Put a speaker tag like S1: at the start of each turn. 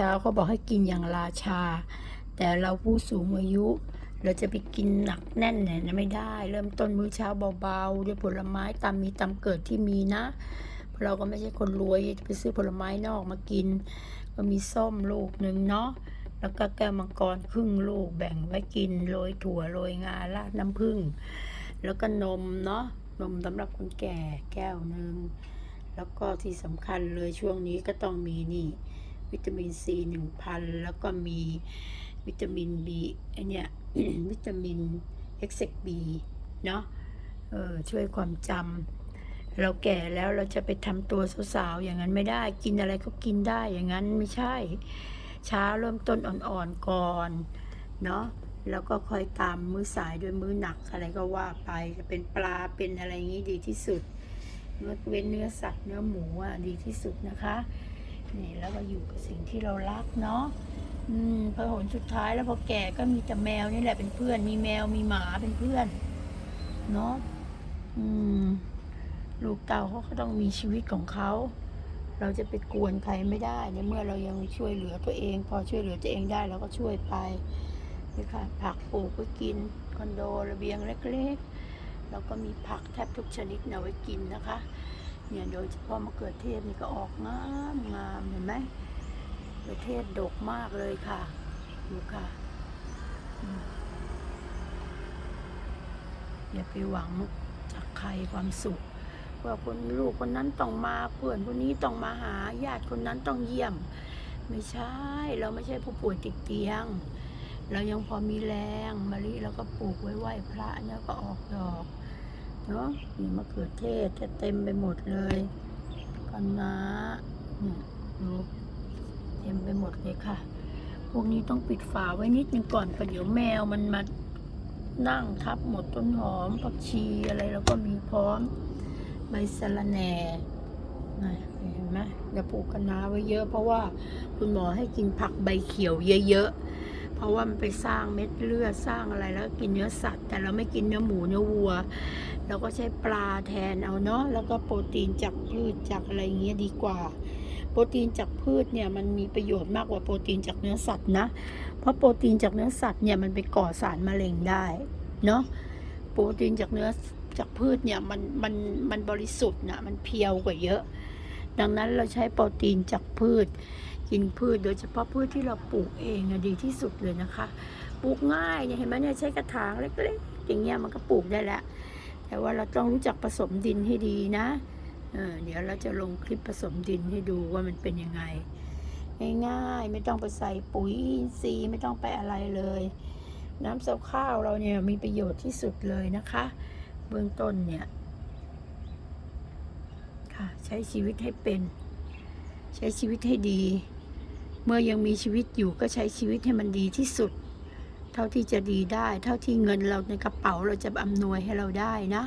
S1: เช้าเขาบอกให้กินอย่างราชา แต่เราผู้สูงอายุ เราจะไปกินหนักแน่นเนี่ยไม่ได้ เริ่มต้นมื้อเช้าเบาๆด้วยผลไม้ตามมีตามเกิดที่มีนะ เราะเราก็ไม่ใช่คนรวยจะไปซื้อผลไม้นอกมากิน ก็มีส้มลูกหนึ่งเนาะแล้วก็แก้วมังกรครึ่งลูกแบ่งไว้กินโรยถั่วโรยงาราดน้ำผึ้งแล้วก็นมเนาะนมสำหรับคนแก่แก้วหนึ่งแล้วก็ที่สำคัญเลยช่วงนี้ก็ต้องมีนี่ วิตามินซีหนึ่งพันแล้วก็มีวิตามินบีไอเนี่ยวิตามินเอ็กเซกบีเนาะเออช่วยความจำเราแก่แล้วเราจะไปทำตัวสาวๆอย่างนั้นไม่ได้กินอะไรก็กินได้อย่างนั้นไม่ใช่ เช้าเริ่มต้นอ่อนๆก่อนเนาะแล้วก็คอยตามมื้อสายด้วยมื้อหนักอะไรก็ว่าไปจะเป็นปลาเป็นอะไรอย่างนี้ดีที่สุดเนื้อเว้นเนื้อสัตว์เนื้อหมูอะดีที่สุดนะคะ นี่แล้วก็อยู่กับสิ่งที่เรารักเนาะอืมพอหนสุดท้ายแล้วพอแก่ก็มีแต่แมวนี่แหละเป็นเพื่อน มีแมวมีหมาเป็นเพื่อน เนาะอืมลูกเต่าเขาก็ต้องมีชีวิตของเขา เราจะไปกวนใครไม่ได้ในเมื่อเรายังช่วยเหลือตัวเอง พอช่วยเหลือตัวเองได้เราก็ช่วยไปนี่ค่ะผักปลูกไว้กินคอนโดระเบียงเล็ก ๆ แล้วก็มีผักแทบทุกชนิดเอาไว้กินนะคะ เนี่ยโดยเฉพาะมะเขือเทศนี่ก็ออกงามงามเห็นไหมมะเขือเทศดกมากเลยค่ะดูค่ะอย่าไปหวังจากใครความสุขว่าคนลูกคนนั้นต้องมาเพื่อนคนนี้ต้องมาหาญาติคนนั้นต้องเยี่ยม ไม่ใช่เราไม่ใช่ผู้ป่วยติดเตียง เรายังพอมีแรงมะลิเราก็ปลูกไว้ไหว้พระเนี่ยก็ออกดอก เนาะนี่มะเขือเทศเต็มไปหมดเลยกันนะเนี่ยดูเต็มไปหมดเลยค่ะ พวกนี้ต้องปิดฝาไว้นิดนึงก่อนประเดี๋ยวแมวมันมานั่งทับหมดต้นหอมผักชีอะไรแล้วก็มีพร้อมใบสะระแหน่นะเห็นไหมอย่าปลูกคะน้าไว้เยอะ เพราะว่าคุณหมอให้กินผักใบเขียวเยอะๆ เพราะว่ามันไปสร้างเม็ดเลือดสร้างอะไรแล้วกินเนื้อสัตว์ แต่เราไม่กินเนื้อหมูเนื้อวัวเราก็ใช้ปลาแทนเอาเนาะแล้วก็โปรตีนจากพืชจากอะไรเงี้ยดีกว่า โปรตีนจากพืชเนี่ยมันมีประโยชน์มากกว่าโปรตีนจากเนื้อสัตว์นะ เพราะโปรตีนจากเนื้อสัตว์เนี่ยมันไปก่อสารมะเร็งได้เนาะโปรตีนจากเนื้อจากพืชเนี่ยมันมันมันบริสุทธิ์นะมันเพียวกว่าเยอะ ดังนั้นเราใช้โปรตีนจากพืช กินพืชโดยเฉพาะพืชที่เราปลูกเองดีที่สุดเลยนะคะ ปลูกง่ายเนี่ยเห็นไหมเนี่ยใช้กระถางเล็กๆอย่างเงี้ยมันก็ปลูกได้แล้ว แต่ว่าเราต้องรู้จักผสมดินให้ดีนะเออเดี๋ยวเราจะลงคลิปผสมดินให้ดูว่ามันเป็นยังไง ง่ายๆไม่ต้องไปใส่ปุ๋ยอินทรีไม่ต้องไปอะไรเลย น้ำเสาข้าวเราเนี่ยมีประโยชน์ที่สุดเลยนะคะ เบื้องต้นเนี่ยค่ะใช้ชีวิตให้เป็น ใช้ชีวิตให้ดี เมื่อยังมีชีวิตอยู่ก็ใช้ชีวิตให้มันดีที่สุด เท่าที่จะดีได้ เท่าที่เงินเราในกระเป๋าเราจะอำนวยให้เราได้นะ